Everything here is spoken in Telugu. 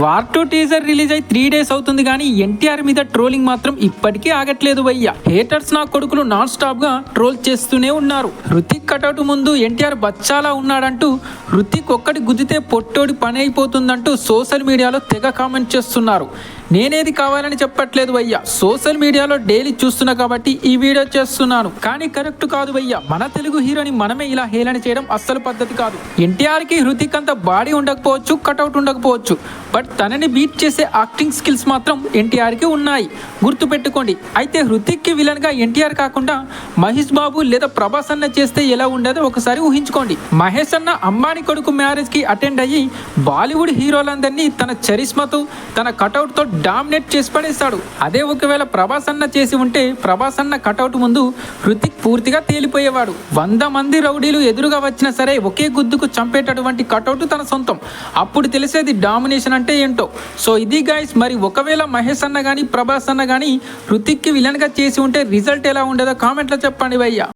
వార్ టూ టీజర్ రిలీజ్ అయి త్రీ డేస్ అవుతుంది కానీ ఎన్టీఆర్ మీద ట్రోలింగ్ మాత్రం ఇప్పటికీ ఆగట్లేదు భయ్య. హేటర్స్ నా కొడుకులు నాన్ స్టాప్గా ట్రోల్ చేస్తూనే ఉన్నారు. హృతిక్ కటౌట్ ముందు ఎన్టీఆర్ బచ్చాలా ఉన్నాడంటూ హృతిక్ ఒక్కటి గుద్దితే పొట్టోడి పని అయిపోతుందంటూ సోషల్ మీడియాలో తెగ కామెంట్ చేస్తున్నారు. నేనేది కావాలని చెప్పట్లేదు భయ్య సోషల్ మీడియాలో డైలీ చూస్తున్నా కాబట్టి ఈ వీడియో చేస్తున్నాను. కానీ కరెక్ట్ కాదు భయ్య మన తెలుగు హీరోని మనమే ఇలా హేళన చేయడం అస్సలు పద్ధతి కాదు. ఎన్టీఆర్కి హృతిక్ అంత బాడీ ఉండకపోవచ్చు కటౌట్ ఉండకపోవచ్చు. బట్ తనని బీట్ చేసే యాక్టింగ్ స్కిల్స్ మాత్రం ఎన్టీఆర్కి ఉన్నాయి. గుర్తుపెట్టుకోండి. అయితే హృతిక్కి విలన్గా ఎన్టీఆర్ కాకుండా మహేష్ బాబు లేదా ప్రభాస్ అన్న చేస్తే ఎలా ఉండదో ఒకసారి ఊహించుకోండి. మహేష్ అన్న అంబానీ కొడుకు మ్యారేజ్కి అటెండ్ అయ్యి బాలీవుడ్ హీరోలందరినీ తన చరిస్మతో తన కటౌట్తో డామినేట్ చేసి పడేస్తాడు అదే ఒకవేళ ప్రభాస్ అన్న చేసి ఉంటే ప్రభాస్ అన్న కటౌట్ ముందు హృతిక్ పూర్తిగా తేలిపోయేవాడు. వంద మంది రౌడీలు ఎదురుగా వచ్చినా సరే ఒకే గుద్దుకు చంపేటటువంటి కటౌట్ తన సొంతం. అప్పుడు తెలిసేది డామినేషన్ అంటే ఏంటో. సో ఇది గైస్ మరి ఒకవేళ మహేష్ అన్న కానీ ప్రభాస్ అన్న కానీ హృతిక్కి విలన్గా చేసి ఉంటే రిజల్ట్ ఎలా ఉండేదో కామెంట్లో చెప్పండి భయ్యా.